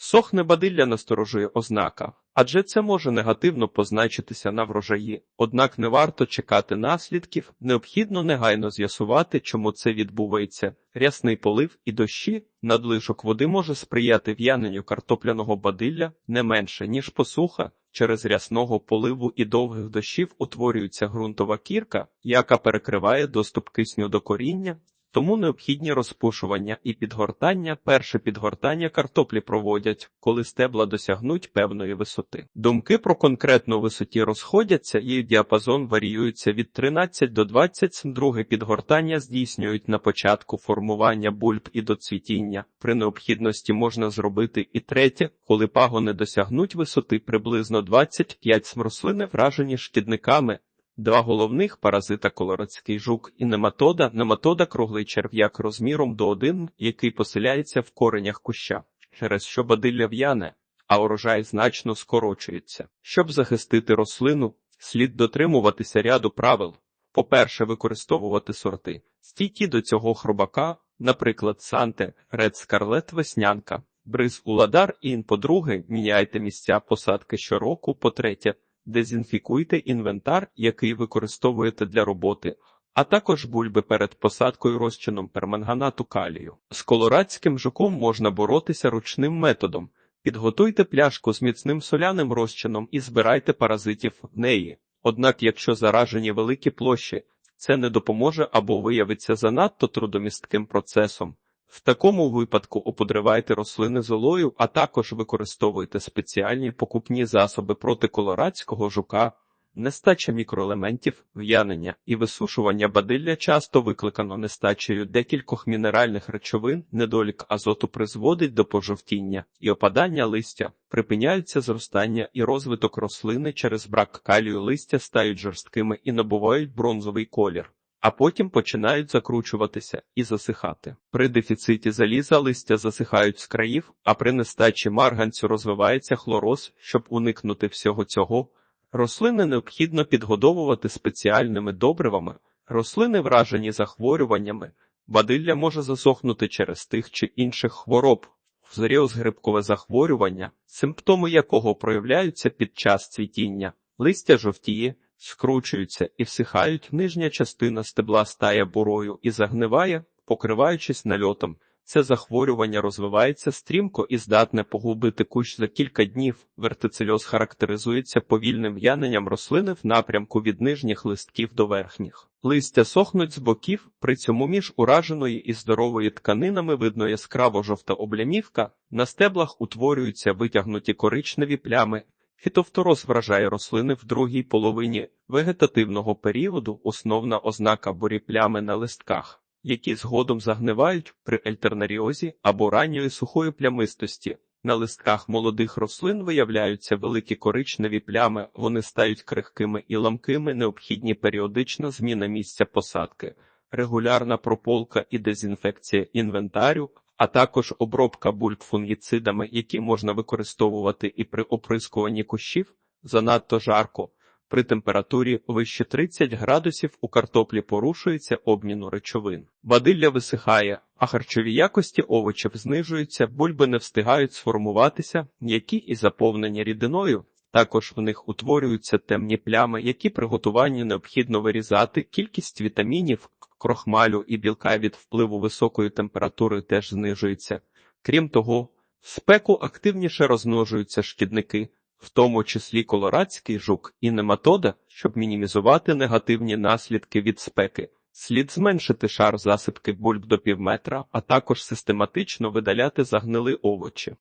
Сохне бадилля насторожує ознака, адже це може негативно позначитися на врожаї. Однак не варто чекати наслідків, необхідно негайно з'ясувати, чому це відбувається. Рясний полив і дощі, надлишок води може сприяти в'яненню картопляного бадилля не менше, ніж посуха. Через рясного поливу і довгих дощів утворюється ґрунтова кірка, яка перекриває доступ кисню до коріння, тому необхідні розпушування і підгортання. Перше підгортання картоплі проводять, коли стебла досягнуть певної висоти. Думки про конкретну висоті розходяться, і діапазон варіюється від 13 до 20 Друге підгортання здійснюють на початку формування бульб і до цвітіння. При необхідності можна зробити і третє, коли пагони досягнуть висоти приблизно 25 см. рослини вражені шкідниками. Два головних паразита колорадський жук і нематода. Нематода круглий черв'як розміром до 1, який поселяється в коренях куща, через що бадилля в'яне, а урожай значно скорочується. Щоб захистити рослину, слід дотримуватися ряду правил. По-перше, використовувати сорти, стійкі до цього хробака, наприклад, Санте, Ред Скарлет Веснянка, Бриз Уладар Ін. По-друге, міняйте місця посадки щороку. По-третє, Дезінфікуйте інвентар, який використовуєте для роботи, а також бульби перед посадкою розчином перманганату калію. З колорадським жуком можна боротися ручним методом. Підготуйте пляшку з міцним соляним розчином і збирайте паразитів в неї. Однак, якщо заражені великі площі, це не допоможе або виявиться занадто трудомістким процесом. В такому випадку опудривайте рослини золою, а також використовуйте спеціальні покупні засоби проти колорадського жука. Нестача мікроелементів, в'янення і висушування бадилля часто викликано нестачею декількох мінеральних речовин, недолік азоту призводить до пожовтіння і опадання листя, припиняється зростання і розвиток рослини через брак калію листя стають жорсткими і набувають бронзовий колір а потім починають закручуватися і засихати. При дефіциті заліза листя засихають з країв, а при нестачі марганцю розвивається хлороз, щоб уникнути всього цього. Рослини необхідно підгодовувати спеціальними добривами, рослини вражені захворюваннями, бадилля може засохнути через тих чи інших хвороб. Взоріозгрибкове захворювання, симптоми якого проявляються під час цвітіння, листя жовтіє, скручуються і всихають, нижня частина стебла стає бурою і загниває, покриваючись нальотом. Це захворювання розвивається стрімко і здатне погубити кущ за кілька днів. Вертицельоз характеризується повільним в'яненням рослини в напрямку від нижніх листків до верхніх. Листя сохнуть з боків, при цьому між ураженої і здорової тканинами видно яскраво жовта облямівка, на стеблах утворюються витягнуті коричневі плями, Фітофтороз вражає рослини в другій половині вегетативного періоду, основна ознака бурі плями на листках, які згодом загнивають при альтернаріозі або ранньої сухої плямистості. На листках молодих рослин виявляються великі коричневі плями, вони стають крихкими і ламкими, необхідні періодична зміна місця посадки, регулярна прополка і дезінфекція інвентарю, а також обробка бульб фунгіцидами, які можна використовувати і при оприскуванні кущів, занадто жарко. При температурі вище 30 градусів у картоплі порушується обміну речовин. Бадилля висихає, а харчові якості овочів знижуються, бульби не встигають сформуватися, м'які і заповнені рідиною. Також в них утворюються темні плями, які при готуванні необхідно вирізати. Кількість вітамінів, крохмалю і білка від впливу високої температури теж знижується. Крім того, в спеку активніше розмножуються шкідники, в тому числі колорадський жук і нематода, щоб мінімізувати негативні наслідки від спеки. Слід зменшити шар засипки бульб до півметра, а також систематично видаляти загнили овочі.